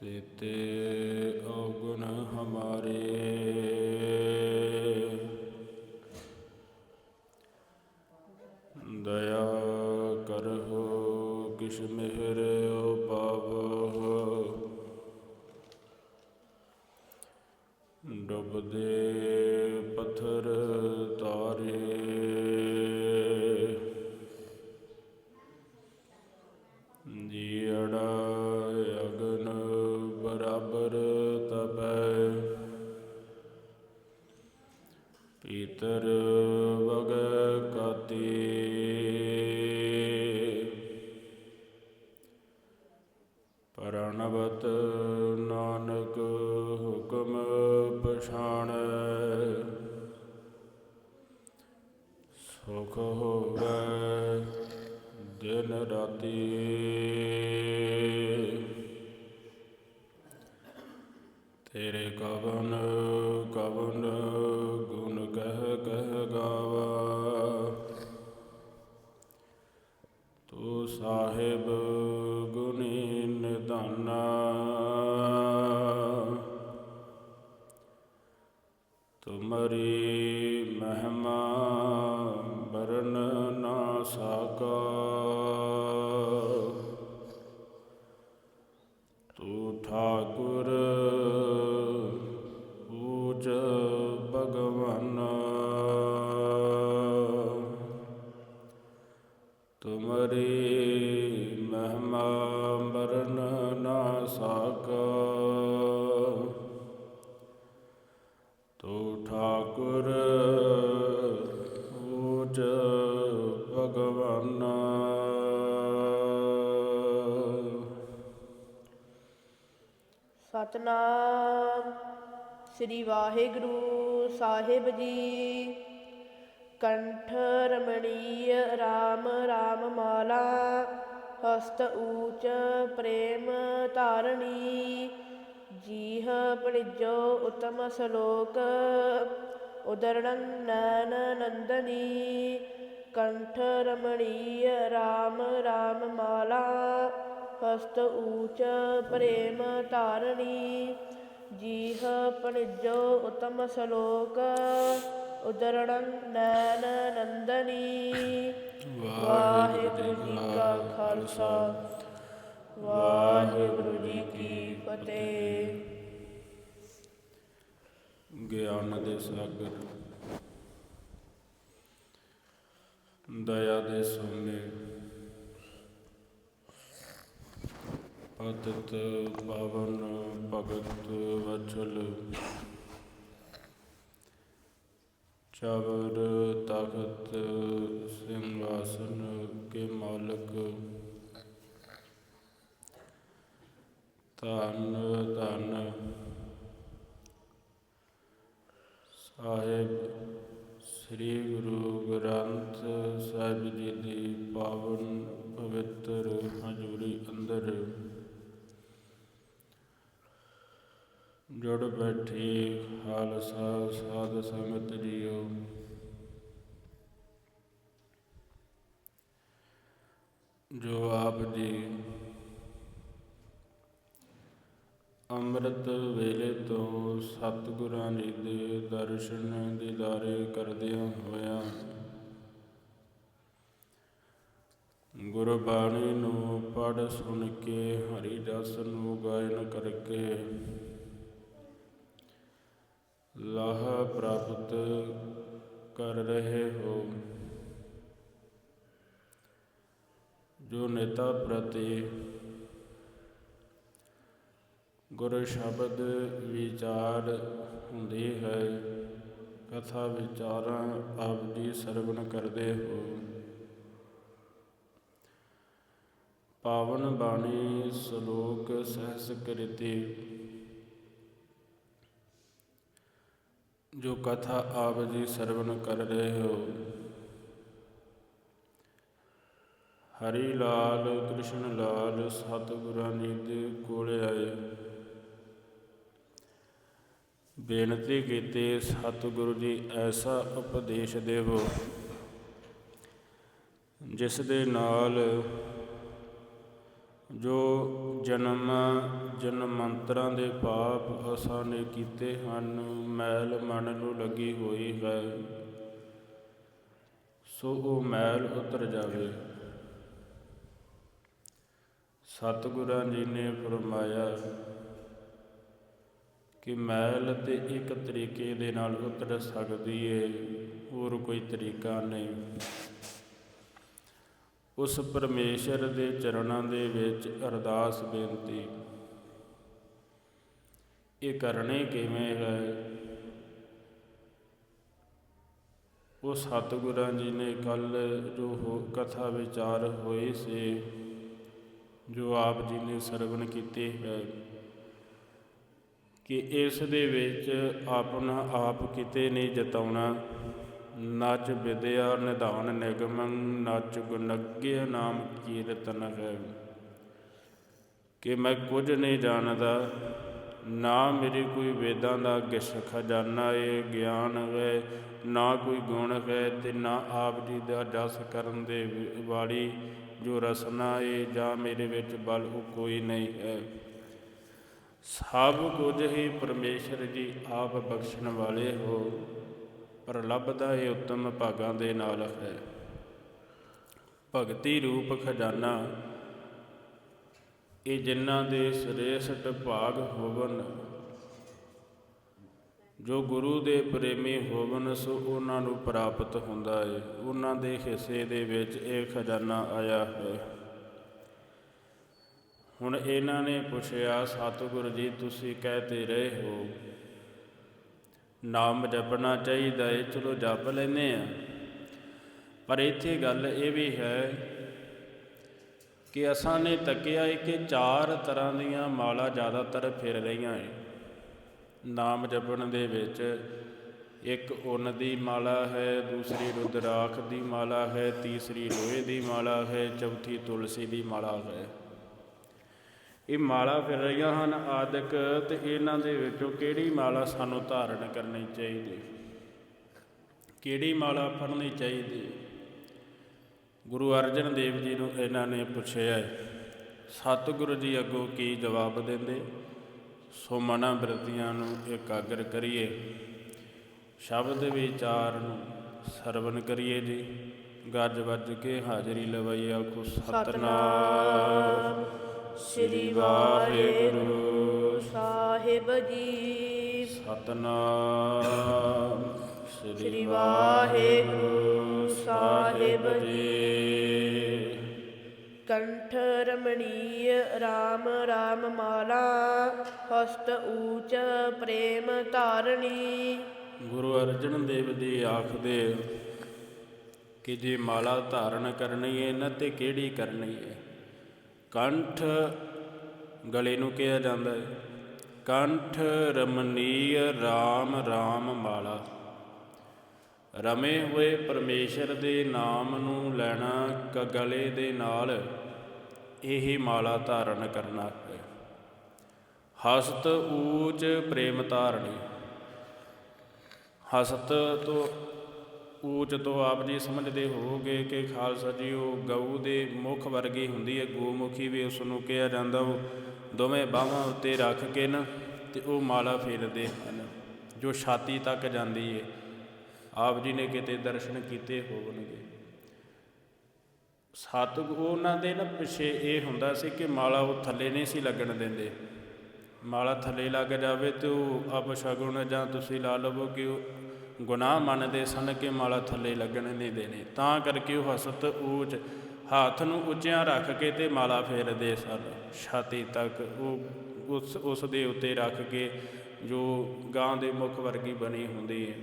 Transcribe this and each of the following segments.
ਤੇਤੇ ਔਗੁਣ ਹਮਾਰੇ ਪਛਾਣੈ। ਸੁਖ ਹੋਵੇ ਦਿਨ ਰਾਤੀ। ਤੇਰੇ ਕਵਨ ਕਵਨ ਗੁਣ ਕਹਿ ਕਹਿ ਗਾਵਾ। ਤੂੰ ਸਾਹਿਬ ਤੁਮਰੀ ਮਹਿਮਾ ਮਰਨ ਨਾ ਸਾਕਾ। ਤੂੰ ਠਾਕੁਰ ਪੂਜ ਭਗਵਾਨ। ਸਤਨਾਮ ਸ੍ਰੀ ਵਾਹਿਗੁਰੂ ਸਾਹਿਬ ਜੀ। ਕੰਠ ਰਮਣੀਯ RAM RAM ਮਾਲਾ, ਹਸਤ ਊਚ ਪ੍ਰੇਮ ਧਾਰਣੀ। ਜੀਹ ਪੜਿਜੋ ਉਤਮ ਸ਼ਲੋਕ, ਉਦਰਣੰ ਨੈਨ ਨੰਦਨੀ। ਕੰਠ ਰਮਣੀਯ RAM RAM ਮਾਲਾ, ਹਸਤ ਊਚ ਪ੍ਰੇਮ ਧਾਰਣੀ। ਜੀਹ ਪਣਿਜੋ ਉਤਮ ਸ਼ਲੋਕ ਉਦਰਣੰ ਨੈਨ ਨੰਦਨੀ ਵਾਹਿਗੁਰੂ ਜੀ ਕਾ ਖਾਲਸਾ। ਵਾਹਿਗੁਰੂ ਜੀ ਕੀ ਫਤਿਹ। ਗਿਆਨ ਦੇ ਸਾਗਰ। ਦਇਆ ਦੇ ਸੋਨੇ। ਪਤਿਤ ਪਾਵਨ ਭਗਤ ਵਚਲ। ਚਵਰ ਤਖਤ ਸਿੰਘਾਸਨ ਕੇ ਮਾਲਕ। ਧੰਨ ਧੰਨ ਸਾਹਿਬ, ਸ੍ਰੀ ਗੁਰੂ ਗ੍ਰੰਥ ਸਾਹਿਬ ਜੀ ਦੀ ਪਾਵਨ ਪਵਿੱਤਰ ਹਜ਼ੂਰੀ ਅੰਦਰ ਜੁੜ ਬੈਠੀ ਖਾਲਸਾ ਸਾਧ ਸੰਗਤ ਜੀਓ। ਜੋ ਆਪ ਜੀ ਅੰਮ੍ਰਿਤ ਵੇਲੇ ਤੋਂ ਸਤਿਗੁਰਾਂ ਜੀ ਦੇ ਦਰਸ਼ਨ ਦੀਦਾਰੇ ਕਰਦਿਆਂ ਹੋਇਆਂ ਗੁਰਬਾਣੀ ਨੂੰ ਪੜ੍ਹ ਸੁਣ ਕੇ ਹਰੀ ਜਸ ਨੂੰ ਗਾਇਨ ਕਰਕੇ ਲਾਹ ਪ੍ਰਾਪਤ ਕਰ ਰਹੇ ਹੋ ਜੋ ਨੇਤਾ ਪ੍ਰਤੀ ਗੁਰ ਸ਼ਬਦ ਵਿਚਾਰ ਹੁੰਦੀ ਹੈ ਕਥਾ ਵਿਚਾਰਾਂ ਆਪ ਜੀ ਸਰਵਣ ਕਰਦੇ ਹੋ ਪਾਵਨ ਬਾਣੀ ਸ਼ਲੋਕ ਸਹਸ ਕ੍ਰਿਤੀ ਜੋ ਕਥਾ ਆਪ ਜੀ ਸਰਵਣ ਕਰ ਰਹੇ ਹੋ। ਹਰੀ ਲਾਲ, ਕ੍ਰਿਸ਼ਨ ਲਾਲ, ਸਤਿਗੁਰਾਂ ਜੀ ਦੇ ਕੋਲ ਆਏ। ਬੇਨਤੀ ਕੀਤੀ, ਸਤਿਗੁਰੂ ਜੀ, ਐਸਾ ਉਪਦੇਸ਼ ਦੇਵੋ, ਜਿਸ ਦੇ ਨਾਲ ਜੋ ਜਨਮ, ਜਨਮੰਤਰਾਂ ਦੇ ਪਾਪ ਅਸਾਂ ਨੇ ਕੀਤੇ ਹਨ, ਮੈਲ ਮਨ ਨੂੰ ਲੱਗੀ ਹੋਈ ਹੈ। ਸੋ ਉਹ ਮੈਲ ਉਤਰ ਜਾਵੇ। ਸਤਿਗੁਰਾਂ ਜੀ ਨੇ ਫਰਮਾਇਆ ਕਿ ਮੈਲ ਤੇ ਇੱਕ ਤਰੀਕੇ ਦੇ ਨਾਲ ਉਤਰ ਸਕਦੀ ਏ, ਹੋਰ ਕੋਈ ਤਰੀਕਾ ਨਹੀਂ। ਉਸ ਪਰਮੇਸ਼ਰ ਦੇ ਚਰਨਾਂ ਦੇ ਵਿੱਚ ਅਰਦਾਸ ਬੇਨਤੀ। ਇਹ ਕਰਨੇ ਕਿਵੇਂ ਹੈ? ਉਹ ਸਤਿਗੁਰਾਂ ਜੀ ਨੇ ਕੱਲ ਜੋ ਹੋ- ਕਥਾ ਵਿਚਾਰ ਹੋਏ ਸੀ, ਜੋ ਆਪ ਜੀ ਨੇ ਸਰਵਣ ਕੀਤੇ ਹੈ, ਕਿ ਇਸ ਦੇ ਵਿੱਚ ਆਪਣਾ ਆਪ ਕਿਤੇ ਨਹੀਂ ਜਤਾਉਣਾ। ਨਚ ਵਿਦਿਆ ਨਿਧਾਨ ਨਿਗਮੰ, ਨਚ ਗੁਣਗ੍ਯ ਨਾਮ ਕੀਰਤਨ ਹੈ। ਕਿ ਮੈਂ ਕੁਝ ਨਹੀਂ ਜਾਣਦਾ, ਨਾ ਮੇਰੀ ਕੋਈ ਵੇਦਾਂ ਦਾ ਗਿਸ ਖਜ਼ਾਨਾ ਏ, ਗਿਆਨ ਹੈ, ਨਾ ਕੋਈ ਗੁਣ ਹੈ ਤੇ ਨਾ ਆਪ ਜੀ ਦਾ ਜਸ ਕਰਨ ਦੇ ਵਾਲੀ ਜੋ ਰਸਨਾ ਏ, ਜਾਂ ਮੇਰੇ ਵਿੱਚ ਬਲ ਉਹ ਕੋਈ ਨਹੀਂ ਹੈ। ਸਭ ਕੁਝ ਹੀ ਪਰਮੇਸ਼ਰ ਜੀ ਆਪ ਬਖਸ਼ਣ ਵਾਲੇ ਹੋ। ਪਰ ਲੱਭਦਾ ਇਹ ਉੱਤਮ ਭਾਗਾਂ ਦੇ ਨਾਲ ਹੈ। ਭਗਤੀ ਰੂਪ ਖਜ਼ਾਨਾ, ਇਹ ਜਿਨ੍ਹਾਂ ਦੇ ਸ੍ਰੇਸ਼ਟ ਭਾਗ ਹੋਵਨ, ਜੋ ਗੁਰੂ ਦੇ ਪ੍ਰੇਮੀ ਹੋਵਨ, ਸੋ ਉਹਨਾਂ ਨੂੰ ਪ੍ਰਾਪਤ ਹੁੰਦਾ ਹੈ ਉਹਨਾਂ ਦੇ ਹਿੱਸੇ ਦੇ ਵਿੱਚ ਇਹ ਖਜ਼ਾਨਾ ਆਇਆ ਹੈ। ਹੁਣ ਇਹਨਾਂ ਨੇ ਪੁੱਛਿਆ, ਸਤਿਗੁਰੂ ਜੀ, ਤੁਸੀਂ ਕਹਤੇ ਰਹੇ ਹੋ ਨਾਮ ਜਪਣਾ ਚਾਹੀਦਾ ਏ, ਚਲੋ ਜਪ ਲੈਨੇ ਆ। ਪਰ ਇੱਥੇ ਗੱਲ ਇਹ ਵੀ ਹੈ ਕਿ ਅਸਾਂ ਨੇ ਤੱਕਿਆ ਏ ਕਿ ਚਾਰ ਤਰ੍ਹਾਂ ਦੀਆਂ ਮਾਲਾ ਜ਼ਿਆਦਾਤਰ ਫਿਰ ਰਹੀਆਂ ਏ। ਨਾਮ ਜਪਣ ਦੇ ਵਿੱਚ ਇੱਕ ਉਨ ਦੀ ਮਾਲਾ ਹੈ, ਦੂਸਰੀ ਰੁਦਰਾਖ ਦੀ ਮਾਲਾ ਹੈ, ਤੀਸਰੀ ਲੋਹੇ ਦੀ ਮਾਲਾ ਹੈ, ਚੌਥੀ ਤੁਲਸੀ ਦੀ ਮਾਲਾ ਹੈ। ਇਹ ਮਾਲਾ ਫਿਰ ਰਹੀਆਂ ਹਨ ਆਦਿਕ ਤੇ ਇਹਨਾਂ ਦੇ ਵਿੱਚੋਂ ਕਿਹੜੀ ਮਾਲਾ ਸਾਨੂੰ ਧਾਰਨ ਕਰਨੀ ਚਾਹੀਦੀ? ਕਿਹੜੀ ਮਾਲਾ ਪੜ੍ਹਨੀ ਚਾਹੀਦੀ? ਗੁਰੂ ਅਰਜਨ ਦੇਵ ਜੀ ਨੂੰ ਇਹਨਾਂ ਨੇ ਪੁੱਛਿਆ, ਸਤਿਗੁਰੂ ਜੀ ਅੱਗੋਂ ਕੀ ਜਵਾਬ ਦਿੰਦੇ? ਸੋ ਮਨਾਂ ਬਿਰਤੀਆਂ ਨੂੰ ਇਕਾਗਰ ਕਰੀਏ। ਸ਼ਬਦ ਵਿਚਾਰ ਨੂੰ ਸਰਵਨ ਕਰੀਏ ਜੀ। ਗੱਜ ਵੱਜ ਕੇ ਹਾਜ਼ਰੀ ਲਵਾਈ ਆਖੋ ਸਤਨਾਮ ਸਤਨਾਮ। ਸ੍ਰੀ ਵਾਹਿਗੁਰੂ ਸਾਹਿਬ ਜੀ। ਸਤਨਾਮ। ਸ੍ਰੀ ਵਾਹਿਗੁਰੂ ਸਾਹਿਬ ਜੀ। ਕੰਠ ਰਮਣੀय RAM RAM ਮਾਲਾ ਹਸਤ ਊਚ ਪ੍ਰੇਮ ਧਾਰਣੀ ਗੁਰੂ ਅਰਜਨ ਦੇਵ ਜੀ ਆਖਦੇ ਕਿ ਜੇ ਮਾਲਾ ਧਾਰਨ ਕਰਨੀ ਹੈ ਨਾ ਤੇ ਕਿਹੜੀ ਕਰਨੀ ਹੈ ਕੰਠ ਗਲੇ ਨੂੰ ਕਿਹਾ ਜਾਂਦਾ ਹੈ। ਕੰਠ ਰਮਣੀय RAM RAM ਮਾਲਾ। ਰਮੇ ਹੋਏ ਪਰਮੇਸ਼ਰ ਦੇ ਨਾਮ ਨੂੰ ਲੈਣਾ ਕ ਗਲੇ ਦੇ ਨਾਲ ਇਹ ਮਾਲਾ ਧਾਰਨ ਕਰਨਾ ਹੈ। ਹਸਤ ਊਚ ਪ੍ਰੇਮ ਧਾਰਣੀ ਹਸਤ ਤੋਂ ਊਚ ਤੋਂ ਆਪ ਜੀ ਸਮਝਦੇ ਹੋਗੇ ਕਿ ਖਾਲਸਾ ਜੀ, ਉਹ ਗਊ ਦੇ ਮੁਖ ਵਰਗੀ ਹੁੰਦੀ ਹੈ। ਗੋਮੁਖੀ ਵੀ ਉਸ ਨੂੰ ਕਿਹਾ ਜਾਂਦਾ, ਉਹ ਦੋਵੇਂ ਬਾਹਾਂ ਉੱਤੇ ਰੱਖ ਕੇ ਨਾ ਤੇ ਉਹ ਮਾਲਾ ਫੇਰਦੇ ਹਨ, ਜੋ ਛਾਤੀ ਤੱਕ ਜਾਂਦੀ ਹੈ ਆਪ ਜੀ ਨੇ ਕਿਤੇ ਦਰਸ਼ਨ ਕੀਤੇ ਹੋਣਗੇ ਸਤ ਉਹਨਾਂ ਦੇ ਨਾ ਪਿੱਛੇ ਇਹ ਹੁੰਦਾ ਸੀ ਕਿ ਮਾਲਾ ਉਹ ਥੱਲੇ ਨਹੀਂ ਸੀ ਲੱਗਣ ਦਿੰਦੇ। ਮਾਲਾ ਥੱਲੇ ਲੱਗ ਜਾਵੇ ਤੇ ਉਹ ਅਪਸ਼ਗੁਨ ਜਾਂ ਤੁਸੀਂ ਲਾ ਲਵੋ ਕਿ ਉਹ ਗੁਨਾਹ ਮੰਨਦੇ ਸਨ ਕਿ ਮਾਲਾ ਥੱਲੇ ਲੱਗਣ ਨਹੀਂ ਦੇਣੀ। ਤਾਂ ਕਰਕੇ ਉਹ ਹਸਤ ਊਚ ਹੱਥ ਨੂੰ ਉੱਚਿਆਂ ਰੱਖ ਕੇ ਤੇ ਮਾਲਾ ਫੇਰਦੇ ਸਨ। ਛਾਤੀ ਤੱਕ ਉਹ ਉਸ ਉਸ ਦੇ ਉੱਤੇ ਰੱਖ ਕੇ ਜੋ ਗਾਂ ਦੇ ਮੁਖ ਵਰਗੀ ਬਣੀ ਹੁੰਦੀ ਹੈ।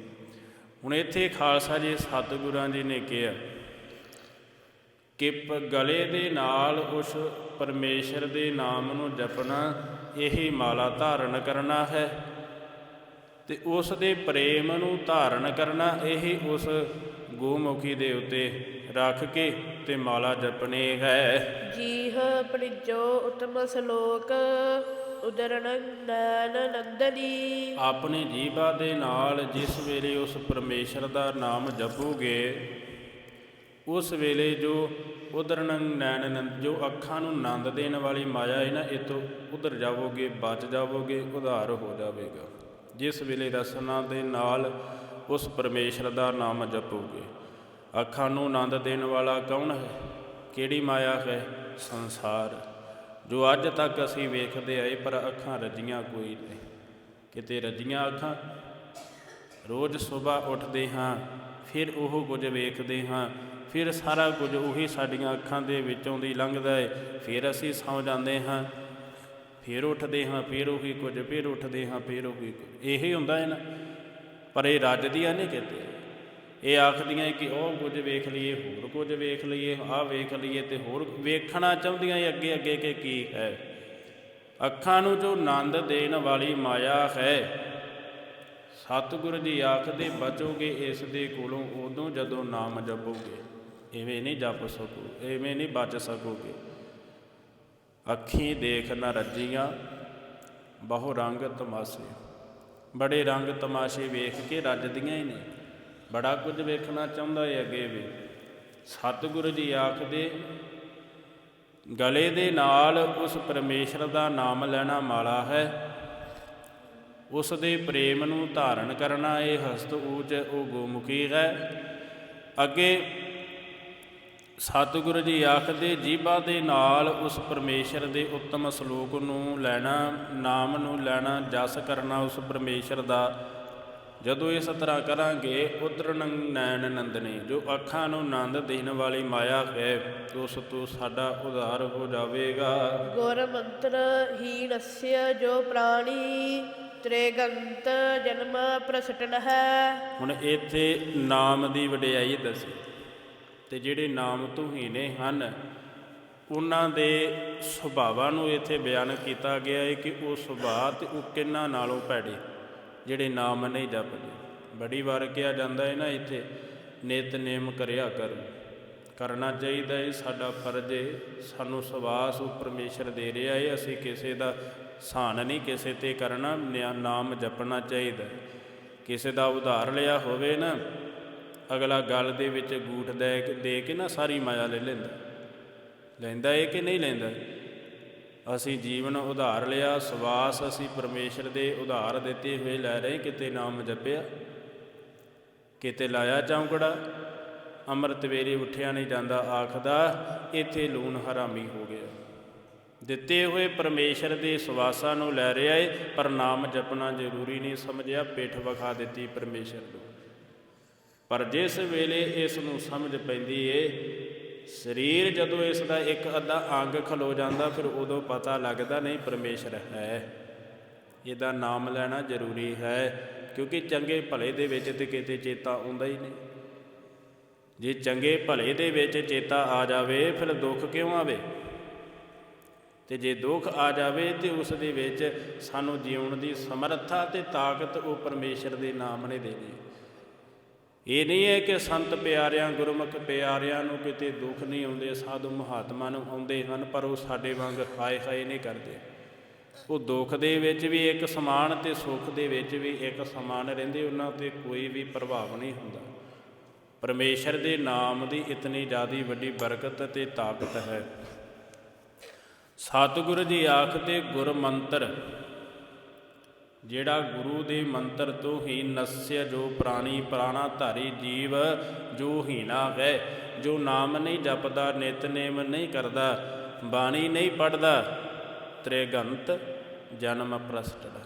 ਹੁਣ ਇੱਥੇ ਖਾਲਸਾ ਜੀ ਸਤਿਗੁਰਾਂ ਜੀ ਨੇ ਕਿਹਾ ਕਿ ਪ- ਗਲੇ ਦੇ ਨਾਲ ਉਸ ਪਰਮੇਸ਼ਰ ਦੇ ਨਾਮ ਨੂੰ ਜਪਣਾ, ਇਹੀ ਮਾਲਾ ਧਾਰਨ ਕਰਨਾ ਹੈ। ਤੇ ਉਸ ਦੇ ਪ੍ਰੇਮ ਨੂੰ ਧਾਰਨ ਕਰਨਾ ਇਹੀ ਉਸ ਗੋਮੁਖੀ ਦੇ ਉੱਤੇ ਰੱਖ ਕੇ ਤੇ ਮਾਲਾ ਜਪਣੀ ਹੈ। ਜੀਹ ਪਰਿਜੋ ਉਤਮ ਸ਼ਲੋਕ ਉਦਰਣ ਨੈਣ ਨੰਦਨੀ। ਆਪਣੇ ਜੀਭਾ ਦੇ ਨਾਲ ਜਿਸ ਵੇਲੇ ਉਸ ਪਰਮੇਸ਼ਰ ਦਾ ਨਾਮ ਜਪੋਗੇ ਉਸ ਵੇਲੇ ਜੋ ਉਧਰਨ ਨੈਣ ਨੰਦ ਜੋ ਅੱਖਾਂ ਨੂੰ ਆਨੰਦ ਦੇਣ ਵਾਲੀ ਮਾਇਆ ਹੈ ਨਾ ਇਹ ਤੋਂ ਉਧਰ ਜਾਵੋਗੇ ਬਚ ਜਾਵੋਗੇ ਉਧਾਰ ਹੋ ਜਾਵੇਗਾ। ਜਿਸ ਵੇਲੇ ਰਸਨਾ ਦੇ ਨਾਲ ਉਸ ਪਰਮੇਸ਼ਰ ਦਾ ਨਾਮ ਜਪੋਗੇ। ਅੱਖਾਂ ਨੂੰ ਆਨੰਦ ਦੇਣ ਵਾਲਾ ਕੌਣ ਹੈ? ਕਿਹੜੀ ਮਾਇਆ ਹੈ? ਸੰਸਾਰ। ਜੋ ਅੱਜ ਤੱਕ ਅਸੀਂ ਵੇਖਦੇ ਆਏ, ਪਰ ਅੱਖਾਂ ਰੱਜੀਆਂ ਕੋਈ ਨਹੀਂ। ਕਿਤੇ ਰੱਜੀਆਂ ਅੱਖਾਂ? ਰੋਜ਼ ਸਵੇਰ ਉੱਠਦੇ ਹਾਂ, ਫਿਰ ਉਹ ਕੁਝ ਵੇਖਦੇ ਹਾਂ, ਫਿਰ ਸਾਰਾ ਕੁਝ ਉਹੀ ਸਾਡੀਆਂ ਅੱਖਾਂ ਦੇ ਵਿੱਚੋਂ ਦੀ ਲੰਘਦਾ ਹੈ ਫਿਰ ਅਸੀਂ ਸੌਂ ਜਾਂਦੇ ਹਾਂ ਫਿਰ ਉੱਠਦੇ ਹਾਂ, ਫਿਰ ਉਹੀ ਕੁਝ, ਫਿਰ ਉੱਠਦੇ ਹਾਂ, ਫਿਰ ਉਹੀ ਇਹੀ ਹੁੰਦਾ ਹੈ ਨਾ। ਪਰ ਇਹ ਰੱਜਦੀਆਂ ਨਹੀਂ ਕਿਤੇ। ਇਹ ਆਖਦੀਆਂ ਕਿ ਉਹ ਕੁਝ ਵੇਖ ਲਈਏ, ਹੋਰ ਕੁਝ ਵੇਖ ਲਈਏ, ਆਹ ਵੇਖ ਲਈਏ ਤੇ ਹੋਰ ਵੇਖਣਾ ਚਾਹੁੰਦੀਆਂ ਇਹ ਅੱਗੇ ਅੱਗੇ ਕਿ ਕੀ ਹੈ। ਅੱਖਾਂ ਨੂੰ ਜੋ ਆਨੰਦ ਦੇਣ ਵਾਲੀ ਮਾਇਆ ਹੈ, ਸਤਿਗੁਰ ਜੀ ਆਖਦੇ, ਬਚੋਗੇ ਇਸ ਦੇ ਕੋਲੋਂ, ਉਦੋਂ ਜਦੋਂ ਨਾਮ ਜਪੋਗੇ। ਐਵੇਂ ਨਹੀਂ ਜਪ ਸਕੋ ਐਵੇਂ ਨਹੀਂ ਬਚ ਸਕੋਗੇ। ਅੱਖੀਂ ਦੇਖ ਨਾ ਰੱਜੀਆਂ, ਬਹੁ ਰੰਗ ਤਮਾਸ਼ੇ। ਬੜੇ ਰੰਗ ਤਮਾਸ਼ੇ ਵੇਖ ਕੇ ਰੱਜਦੀਆਂ ਹੀ ਨੇ। ਬੜਾ ਕੁਝ ਵੇਖਣਾ ਚਾਹੁੰਦਾ ਏ ਅੱਗੇ ਵੀ। ਸਤਿਗੁਰੂ ਜੀ ਆਖਦੇ, ਗਲੇ ਦੇ ਨਾਲ ਉਸ ਪਰਮੇਸ਼ਰ ਦਾ ਨਾਮ ਲੈਣਾ ਮਾਲਾ ਹੈ। ਉਸ ਦੇ ਪ੍ਰੇਮ ਨੂੰ ਧਾਰਨ ਕਰਨਾ ਇਹ ਹਸਤ ਊਚ ਉਹ ਗੋਮੁਖੀ ਹੈ। ਅੱਗੇ ਸਤਿਗੁਰੂ ਜੀ ਆਖਦੇ ਜੀਭਾ ਦੇ ਨਾਲ ਉਸ ਪਰਮੇਸ਼ਰ ਦੇ ਉੱਤਮ ਸ਼ਲੋਕ ਨੂੰ ਲੈਣਾ ਨਾਮ ਨੂੰ ਲੈਣਾ ਜਸ ਕਰਨਾ ਉਸ ਪਰਮੇਸ਼ਰ ਦਾ। ਜਦੋਂ ਇਸ ਤਰ੍ਹਾਂ ਕਰਾਂਗੇ ਉਦਰ ਨੈਣ ਨੰਦਨੀ ਜੋ ਅੱਖਾਂ ਨੂੰ ਆਨੰਦ ਦੇਣ ਵਾਲੀ ਮਾਇਆ ਹੈ ਉਸ ਤੋਂ ਸਾਡਾ ਉਧਾਰ ਹੋ ਜਾਵੇਗਾ। ਗੁਰ ਮੰਤਰ ਹੀਨस्य ਜੋ ਪ੍ਰਾਣੀ ਤ੍ਰੇਗੰਤ ਜਨਮ ਪ੍ਰਸਟਨ ਹੈ। ਹੁਣ ਇੱਥੇ ਨਾਮ ਦੀ ਵਡਿਆਈ ਦੱਸੀ। ਤੇ ਜਿਹੜੇ ਨਾਮ ਤੋਂ ਹਨ, ਉਹਨਾਂ ਦੇ ਸੁਭਾਵਾਂ ਨੂੰ ਇੱਥੇ ਬਿਆਨ ਕੀਤਾ ਗਿਆ ਹੈ ਕਿ ਉਹ ਸੁਭਾਅ ਤੇ ਉਹ ਕਿੰਨਾ ਨਾਲੋਂ ਭੈੜੇ, ਜਿਹੜੇ ਨਾਮ ਨਹੀਂ ਜਪਦੇ। ਬੜੀ ਵਾਰ ਕਿਹਾ ਜਾਂਦਾ ਹੈ ਨਾ, ਇੱਥੇ ਨਿਤਨੇਮ ਕਰਿਆ ਕਰ, ਕਰਨਾ ਚਾਹੀਦਾ ਹੈ, ਸਾਡਾ ਫਰਜ਼ ਹੈ, ਸਾਨੂੰ ਸਵਾਸ ਉਹ ਪਰਮੇਸ਼ਰ ਦੇ ਰਿਹਾ ਹੈ, ਅਸੀਂ ਕਿਸੇ ਦਾ ਸਾਨ ਨਹੀਂ, ਕਿਸੇ ਤੇ ਕਰਨਾ, ਨਿਆ- ਨਾਮ ਜਪਣਾ ਚਾਹੀਦਾ ਕਿਸੇ ਦਾ ਉਧਾਰ ਲਿਆ ਹੋਵੇ ਨਾ ਅਗਲਾ ਗੱਲ ਦੇ ਵਿੱਚ ਗੂਠ ਦੇ ਕੇ ਦੇ ਕੇ ਨਾ ਸਾਰੀ ਮਾਇਆ ਲੈ ਲੈਂਦਾ। ਲੈਂਦਾ ਇਹ ਕਿ ਨਹੀਂ ਲੈਂਦਾ? ਅਸੀਂ ਜੀਵਨ ਉਧਾਰ ਲਿਆ, ਸਵਾਸ ਅਸੀਂ ਪਰਮੇਸ਼ਰ ਦੇ ਉਧਾਰ ਦਿੱਤੇ ਹੋਏ ਲੈ ਰਹੇ, ਕਿਤੇ ਨਾਮ ਜਪਿਆ, ਕਿਤੇ ਲਾਇਆ ਚੌਂਕੜਾ, ਅੰਮ੍ਰਿਤ ਵੇਲੇ ਉੱਠਿਆ ਨਹੀਂ ਜਾਂਦਾ, ਆਖਦਾ, ਇੱਥੇ ਲੂਣ ਹਰਾਮੀ ਹੋ ਗਿਆ। ਦਿੱਤੇ ਹੋਏ ਪਰਮੇਸ਼ਰ ਦੇ ਸਵਾਸਾਂ ਨੂੰ ਲੈ ਰਿਹਾ ਏ, ਪਰ ਨਾਮ ਜਪਣਾ ਜ਼ਰੂਰੀ ਨਹੀਂ, ਸਮਝਿਆ, ਪਿੱਠ ਵਿਖਾ ਦਿੱਤੀ ਪਰਮੇਸ਼ਰ ਨੂੰ। ਪਰ ਜਿਸ ਵੇਲੇ ਇਸ ਨੂੰ ਸਮਝ ਪੈਂਦੀ ਏ, ਸਰੀਰ ਜਦੋਂ ਇਸ ਦਾ ਇੱਕ ਅੱਧਾ ਅੰਗ ਖਲੋ ਜਾਂਦਾ, ਫਿਰ ਉਦੋਂ ਪਤਾ ਲੱਗਦਾ ਨਹੀਂ ਪਰਮੇਸ਼ਰ ਹੈ। ਇਹਦਾ ਨਾਮ ਲੈਣਾ ਜ਼ਰੂਰੀ ਹੈ, ਕਿਉਂਕਿ ਚੰਗੇ ਭਲੇ ਦੇ ਵਿੱਚ ਤੇ ਕਿਤੇ ਚੇਤਾ ਆਉਂਦਾ ਹੀ ਨਹੀਂ। ਜੇ ਚੰਗੇ ਭਲੇ ਦੇ ਵਿੱਚ ਚੇਤਾ ਆ ਜਾਵੇ, ਫਿਰ ਦੁੱਖ ਕਿਉਂ ਆਵੇ? ਤੇ ਜੇ ਦੁੱਖ ਆ ਜਾਵੇ, ਤੇ ਉਸ ਦੇ ਵਿੱਚ ਸਾਨੂੰ ਜਿਉਣ ਦੀ ਸਮਰੱਥਾ ਤੇ ਤਾਕਤ ਉਹ ਪਰਮੇਸ਼ਰ ਦੇ ਨਾਮ ਨੇ ਦੇਣੀ ਇਹ ਨਹੀਂ ਹੈ ਕਿ ਸੰਤ ਪਿਆਰਿਆਂ, ਗੁਰਮੁਖ ਪਿਆਰਿਆਂ ਨੂੰ ਕਿਤੇ ਦੁੱਖ ਨਹੀਂ ਆਉਂਦੇ, ਸਾਧੂ ਮਹਾਤਮਾ ਨੂੰ ਆਉਂਦੇ ਹਨ, ਪਰ ਉਹ ਸਾਡੇ ਵਾਂਗ ਹਾਏ ਹਾਏ ਨਹੀਂ ਕਰਦੇ। ਉਹ ਦੁੱਖ ਦੇ ਵਿੱਚ ਵੀ ਇੱਕ ਸਮਾਨ ਤੇ ਸੁੱਖ ਦੇ ਵਿੱਚ ਵੀ ਇੱਕ ਸਮਾਨ ਰਹਿੰਦੇ, ਉਹਨਾਂ ਤੇ ਕੋਈ ਵੀ ਪ੍ਰਭਾਵ ਨਹੀਂ ਹੁੰਦਾ। ਪਰਮੇਸ਼ਰ ਦੇ ਨਾਮ ਦੀ ਇਤਨੀ ਜ਼ਿਆਦੀ ਵੱਡੀ ਬਰਕਤ ਤੇ ਤਾਕਤ ਹੈ। ਸਤਿਗੁਰੂ ਜੀ ਆਖਦੇ ਗੁਰ ਮੰਤਰ ਜਿਹੜਾ ਗੁਰੂ ਦੇ ਮੰਤਰ ਤੋਂ ਹੀ ਨਸਯ ਜੋ ਪ੍ਰਾਣੀ ਪ੍ਰਾਣਾ ਧਾਰੀ ਜੀਵ, ਜੋ ਹੀਣਾ ਹੈ, ਜੋ ਨਾਮ ਨਹੀਂ ਜਪਦਾ ਨਿਤਨੇਮ ਨਹੀਂ ਕਰਦਾ, ਬਾਣੀ ਨਹੀਂ ਪੜਦਾ ਤ੍ਰਿਗੰਤ ਜਨਮ ਪ੍ਰਸਟਦਾ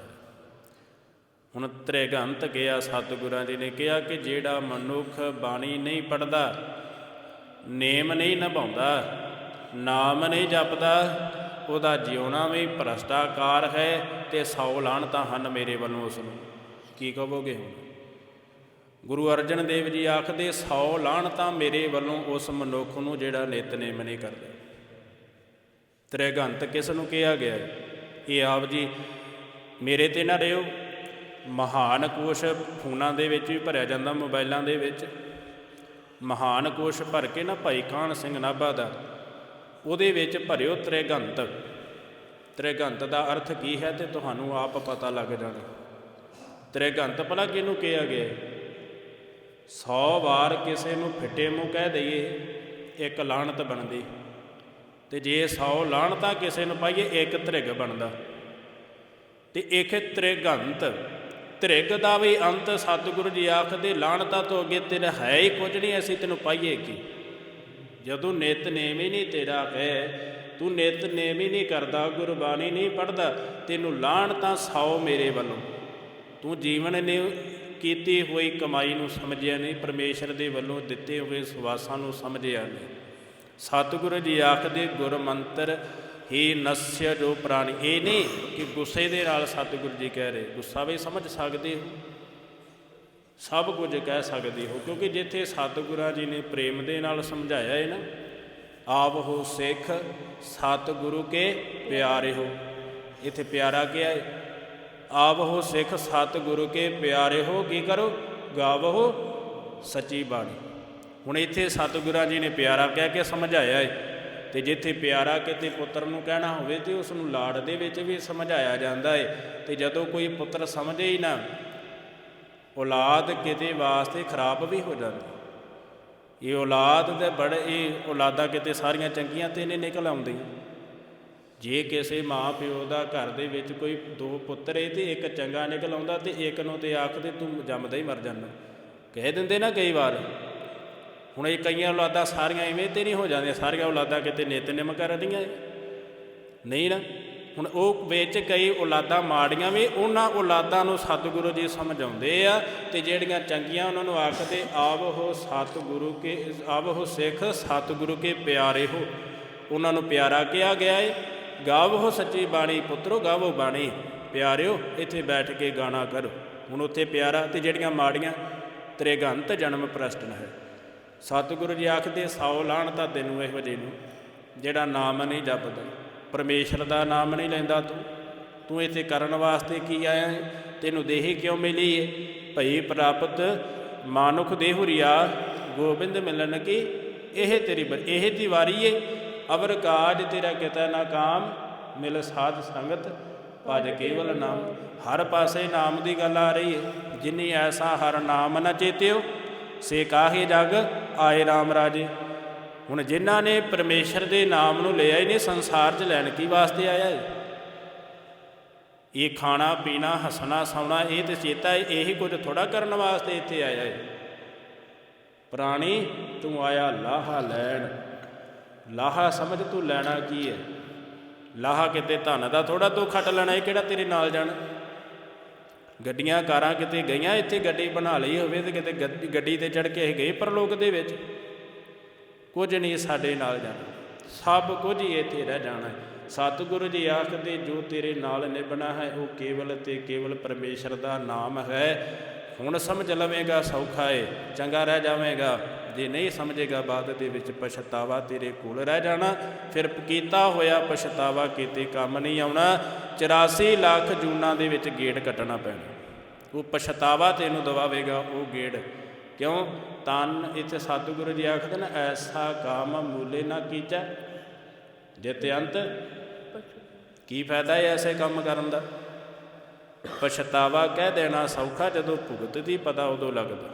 ਹੁਣ ਤ੍ਰਿਗੰਤ ਗਿਆ ਸਤਿਗੁਰਾਂ ਜੀ ਨੇ ਕਿਹਾ ਕਿ ਜਿਹੜਾ ਮਨੁੱਖ ਬਾਣੀ ਨਹੀਂ ਪੜਦਾ ਨੇਮ ਨਹੀਂ ਨਿਭਾਉਂਦਾ, ਨਾਮ ਨਹੀਂ ਜਪਦਾ ਉਹਦਾ ਜਿਉਣਾ ਵੀ ਭ੍ਰਸ਼ਟਾਕਾਰ ਹੈ ਤੇ ਸੌ ਲਾਹਣਤਾਂ ਹਨ ਮੇਰੇ ਵੱਲੋਂ ਉਸ ਨੂੰ। ਕੀ ਕਹੋਗੇ ਹੁਣ? ਗੁਰੂ ਅਰਜਨ ਦੇਵ ਜੀ ਆਖਦੇ, ਸੌ ਲਾਹਣਤਾਂ ਮੇਰੇ ਵੱਲੋਂ ਉਸ ਮਨੁੱਖ ਨੂੰ ਜਿਹੜਾ ਨਿਤਨੇਮ ਨਹੀਂ ਕਰਦਾ। ਤ੍ਰਿਗੰਤ ਕਿਸ ਨੂੰ ਕਿਹਾ ਗਿਆ? ਇਹ ਆਪ ਜੀ, ਮੇਰੇ ਤੇ ਨਾ ਰਿਓ ਮਹਾਨ ਕੋਸ਼ ਫੋਨਾਂ ਦੇ ਵਿੱਚ ਵੀ ਭਰਿਆ ਜਾਂਦਾ ਮੋਬਾਈਲਾਂ ਦੇ ਵਿੱਚ। ਮਹਾਨ ਕੋਸ਼ ਭਰ ਕੇ ਨਾ ਭਾਈ ਕਾਹਨ ਸਿੰਘ ਨਾਭਾ ਦਾ। ਉਹਦੇ ਵਿੱਚ ਭਰਿਓ ਤ੍ਰਿਗੰਤ। ਤ੍ਰਿਗੰਤ ਦਾ ਅਰਥ ਕੀ ਹੈ ਤੇ ਤੁਹਾਨੂੰ ਆਪ ਪਤਾ ਲੱਗ ਜਾਣਾ। ਤ੍ਰਿਗੰਤ ਭਲਾ ਕਿਹਨੂੰ ਕਿਹਾ ਗਿਆ? 100 ਵਾਰ ਕਿਸੇ ਨੂੰ ਫਿੱਟੇ ਮੂੰਹ ਕਹਿ ਦਈਏ, ਇੱਕ ਲਾਹਣਤ ਬਣਦੀ। ਤੇ ਜੇ 100 ਲਾਹਣਤਾਂ ਕਿਸੇ ਨੂੰ ਪਾਈਏ, ਇੱਕ ਤ੍ਰਿਗ ਬਣਦਾ। ਤੇ ਇੱਕ ਤ੍ਰਿਗੰਤ, ਤ੍ਰਿਗ ਦਾ ਵੀ ਅੰਤ ਸਤਿਗੁਰੂ ਜੀ ਆਖਦੇ ਲਾਹਣਤਾਂ ਤੋਂ ਅੱਗੇ ਤੇਰਾ ਹੈ ਹੀ ਕੁਝ ਨਹੀਂ, ਅਸੀਂ ਤੈਨੂੰ ਪਾਈਏ ਕੀ? ਜਦੋਂ ਨਿਤਨੇਮ ਹੀ ਨਹੀਂ ਤੇਰਾ ਹੈ ਤੂੰ ਨਿਤਨੇਮ ਹੀ ਨਹੀਂ ਕਰਦਾ, ਗੁਰਬਾਣੀ ਨਹੀਂ ਪੜਦਾ ਤੈਨੂੰ ਲਾਹਣ ਤਾਂ ਸੌ ਮੇਰੇ ਵੱਲੋਂ। ਤੂੰ ਜੀਵਨ ਨੇ ਕੀਤੀ ਹੋਈ ਕਮਾਈ ਨੂੰ ਸਮਝਿਆ ਨਹੀਂ, ਪਰਮੇਸ਼ਰ ਦੇ ਵੱਲੋਂ ਦਿੱਤੇ ਹੋਏ ਸੁਵਾਸਾਂ ਨੂੰ ਸਮਝਿਆ ਨਹੀਂ। ਸਤਿਗੁਰੂ ਜੀ ਆਖਦੇ ਗੁਰ ਮੰਤਰ ਹੀ ਨਸਯ ਜੋ ਪ੍ਰਾਣੀ। ਇਹ ਨਹੀਂ ਕਿ ਗੁੱਸੇ ਦੇ ਨਾਲ ਸਤਿਗੁਰੂ ਜੀ ਕਹਿ ਰਹੇ। ਗੁੱਸਾ ਵੀ ਸਮਝ ਸਕਦੇ ਹੋ? ਸਭ ਕੁਝ ਕਹਿ ਸਕਦੇ ਹੋ, ਕਿਉਂਕਿ ਜਿੱਥੇ ਸਤਿਗੁਰਾਂ ਜੀ ਨੇ ਪ੍ਰੇਮ ਦੇ ਨਾਲ ਸਮਝਾਇਆ ਹੈ ਨਾ, ਆਪ ਹੋ ਸਿੱਖ, ਸਤਿਗੁਰੂ ਕੇ ਪਿਆਰੇ ਹੋ। ਇੱਥੇ ਪਿਆਰਾ ਕਿਹਾ ਹੈ ਆਪ ਹੋ ਸਿੱਖ, ਸਤਿਗੁਰੂ ਕੇ ਪਿਆਰੇ ਹੋ, ਕੀ ਕਰੋ? ਗਾਵੋ ਸੱਚੀ ਬਾਣੀ। ਹੁਣ ਇੱਥੇ ਸਤਿਗੁਰਾਂ ਜੀ ਨੇ ਪਿਆਰਾ ਕਹਿ ਕੇ ਸਮਝਾਇਆ ਹੈ ਤੇ ਜਿੱਥੇ ਪਿਆਰਾ ਕਿਤੇ ਪੁੱਤਰ ਨੂੰ ਕਹਿਣਾ ਹੋਵੇ ਤੇ ਉਸ ਨੂੰ ਲਾੜ ਦੇ ਵਿੱਚ ਵੀ ਸਮਝਾਇਆ ਜਾਂਦਾ ਹੈ ਤੇ ਜਦੋਂ ਕੋਈ ਪੁੱਤਰ ਸਮਝੇ ਹੀ ਨਾ ਔਲਾਦ ਕਿਤੇ ਵਾਸਤੇ ਖਰਾਬ ਵੀ ਹੋ ਜਾਂਦੀ। ਇਹ ਔਲਾਦ ਦੇ ਬੜੇ, ਇਹ ਔਲਾਦਾਂ ਕਿਤੇ ਸਾਰੀਆਂ ਚੰਗੀਆਂ ਤੇ ਨਹੀਂ ਨਿਕਲ ਆਉਂਦੀਆਂ। ਜੇ ਕਿਸੇ ਮਾਂ ਪਿਓ ਦਾ ਘਰ ਦੇ ਵਿੱਚ ਕੋਈ ਦੋ ਪੁੱਤਰ ਏ ਤੇ ਇੱਕ ਚੰਗਾ ਨਿਕਲ ਆਉਂਦਾ ਤੇ ਇੱਕ ਨੂੰ ਤੇ ਆਖਦੇ ਤੂੰ ਜੰਮਦਾ ਹੀ ਮਰ ਜਾਂਦਾ। ਕਹਿ ਦਿੰਦੇ ਨਾ ਕਈ ਵਾਰ, ਹੁਣ ਇਹ ਕਈਆਂ ਔਲਾਦਾਂ ਸਾਰੀਆਂ ਐਵੇਂ ਤੇ ਨਹੀਂ ਹੋ ਜਾਂਦੀਆਂ, ਸਾਰੀਆਂ ਔਲਾਦਾਂ ਕਿਤੇ ਨਿਤਨੇਮ ਕਰਦੀਆਂ ਏ। ਨਹੀਂ ਨਾ? ਹੁਣ ਉਹ ਵਿੱਚ ਕਈ ਔਲਾਦਾਂ ਮਾੜੀਆਂ ਵੀ, ਉਹਨਾਂ ਔਲਾਦਾਂ ਨੂੰ ਸਤਿਗੁਰੂ ਜੀ ਸਮਝਾਉਂਦੇ ਆ ਤੇ ਜਿਹੜੀਆਂ ਚੰਗੀਆਂ ਉਹਨਾਂ ਨੂੰ ਆਖਦੇ ਆਵ ਹੋ ਸਤਿਗੁਰੂ ਕੇ ਆਵ ਹੋ ਸਿੱਖ ਸਤਿਗੁਰੂ ਕੇ ਪਿਆਰੇ ਹੋ। ਉਹਨਾਂ ਨੂੰ ਪਿਆਰਾ ਕਿਹਾ ਗਿਆ ਏ। ਗਾਵੋ ਸੱਚੀ ਬਾਣੀ ਪੁੱਤਰੋ, ਗਾਵੋ ਬਾਣੀ ਪਿਆਰਿਓ, ਇੱਥੇ ਬੈਠ ਕੇ ਗਾਣਾ ਕਰੋ। ਹੁਣ ਉੱਥੇ ਪਿਆਰਾ ਤੇ ਜਿਹੜੀਆਂ ਮਾੜੀਆਂ, ਤ੍ਰਿਗੰਤ ਜਨਮ ਪ੍ਰਸ਼ਟਨ ਹੈ। ਸਤਿਗੁਰੂ ਜੀ ਆਖਦੇ ਸੌ ਲਾਣ ਤਾਂ ਤੈਨੂੰ ਇਹੋ ਜਿਹੇ ਨੂੰ, ਜਿਹੜਾ ਨਾਮ ਨਹੀਂ ਜਪਦਾ। ਪਰਮੇਸ਼ਰ ਦਾ ਨਾਮ ਨਹੀਂ ਲੈਂਦਾ ਤੂੰ। ਤੂੰ ਇੱਥੇ ਕਰਨ ਵਾਸਤੇ ਕੀ ਆਇਆ ਹੈ? ਤੈਨੂੰ ਦੇਹੀ ਕਿਉਂ ਮਿਲੀ ਏ? ਭਈ ਪ੍ਰਾਪਤ ਮਾਨੁਖ ਦੇਹੁਰੀਆ, ਗੋਬਿੰਦ ਮਿਲਣ ਕੀ? ਇਹ ਤੇਰੀ ਇਹ ਦੀ ਵਾਰੀ ਏ। ਅਵਰ ਕਾਜ ਤੇਰਾ ਕਿਤਾ ਨਾ ਕਾਮ, ਮਿਲ ਸਾਧ ਸੰਗਤ ਭਜ ਕੇਵਲ ਨਾਮ। ਹਰ ਪਾਸੇ ਨਾਮ ਦੀ ਗੱਲ ਆ ਰਹੀ ਏ। ਜਿਨੀ ਐਸਾ ਹਰ ਨਾਮ ਨਾ ਚੇਤਿਓ, ਸੇ ਕਾਹੇ ਜਗ ਆਏ RAM ਰਾਜੇ। ਹੁਣ ਜਿਨ੍ਹਾਂ ਨੇ ਪਰਮੇਸ਼ਰ ਦੇ ਨਾਮ ਨੂੰ ਲਿਆ ਹੀ ਨਹੀਂ ਸੰਸਾਰ 'ਚ ਲੈਣ ਕੀ ਵਾਸਤੇ ਆਇਆ ਹੈ ਇਹ ਖਾਣਾ, ਪੀਣਾ, ਹੱਸਣਾ, ਸੌਣਾ, ਇਹ ਤੇ ਚੇਤਾ ਹੈ ਇਹੀ ਕੁਝ ਥੋੜਾ ਕਰਨ ਵਾਸਤੇ ਇੱਥੇ ਆਇਆ ਹੈ ਪ੍ਰਾਣੀ, ਤੂੰ ਆਇਆ ਲਾਹਾ ਲੈਣ। ਲਾਹਾ ਸਮਝ ਤੂੰ ਲੈਣਾ ਕੀ ਹੈ ਲਾਹਾ ਕਿਤੇ ਧਨ ਦਾ ਥੋੜਾ ਤੂੰ ਖੱਟ ਲੈਣਾ ਇਹ ਕਿਹੜਾ ਤੇਰੇ ਨਾਲ ਜਾਣ? ਗੱਡੀਆਂ, ਕਾਰਾਂ ਕਿਤੇ ਗਈਆਂ, ਇੱਥੇ ਗੱਡੀ ਬਣਾ ਲਈ ਹੋਵੇ ਤੇ ਕਿਤੇ ਗੱਡੀ- ਗੱਡੀ ਤੇ ਚੜ ਕੇ ਅਸੀਂ ਗਏ ਪਰਲੋਕ ਦੇ ਵਿੱਚ। ਕੁਝ ਨਹੀਂ ਸਾਡੇ ਨਾਲ ਜਾਣਾ ਸਭ ਕੁਝ ਹੀ ਇੱਥੇ ਰਹਿ ਜਾਣਾ ਸਤਿਗੁਰੂ ਜੀ ਆਖਦੇ, ਜੋ ਤੇਰੇ ਨਾਲ ਨਿਭਣਾ ਹੈ, ਉਹ ਕੇਵਲ ਤੇ ਕੇਵਲ ਪਰਮੇਸ਼ਰ ਦਾ ਨਾਮ ਹੈ। ਹੁਣ ਸਮਝ ਲਵੇਂਗਾ, ਸੌਖਾ ਏ। ਚੰਗਾ ਰਹਿ ਜਾਵੇਂਗਾ। ਜੇ ਨਹੀਂ ਸਮਝੇਗਾ, ਬਾਅਦ ਦੇ ਵਿੱਚ ਪਛਤਾਵਾ ਤੇਰੇ ਕੋਲ ਰਹਿ ਜਾਣਾ। ਫਿਰ ਕੀਤਾ ਹੋਇਆ ਪਛਤਾਵਾ ਕੀਤੇ ਕੰਮ ਨਹੀਂ ਆਉਣਾ। 84 ਲੱਖ ਜੂਨਾਂ ਦੇ ਵਿੱਚ ਗੇੜ ਕੱਟਣਾ ਪੈਣਾ। ਉਹ ਪਛਤਾਵਾ ਤੈਨੂੰ ਦਵਾਵੇਗਾ, ਉਹ ਗੇੜ। ਕਿਉਂ? ਤਨ ਇੱਥੇ ਸਤਿਗੁਰੂ ਜੀ ਆਖਦੇ ਨੇ, ਐਸਾ ਕਾਮ ਮੂਲੇ ਨਾ ਕੀਚੈ। ਜਿਤ ਅੰਤ। ਕੀ ਫਾਇਦਾ ਹੈ ਐਸੇ ਕੰਮ ਕਰਨ ਦਾ? ਪਛਤਾਵਾ ਕਹਿ ਦੇਣਾ ਸੌਖਾ, ਜਦੋਂ ਭੁਗਤ ਦੀ ਪਤਾ ਉਦੋਂ ਲੱਗਦਾ।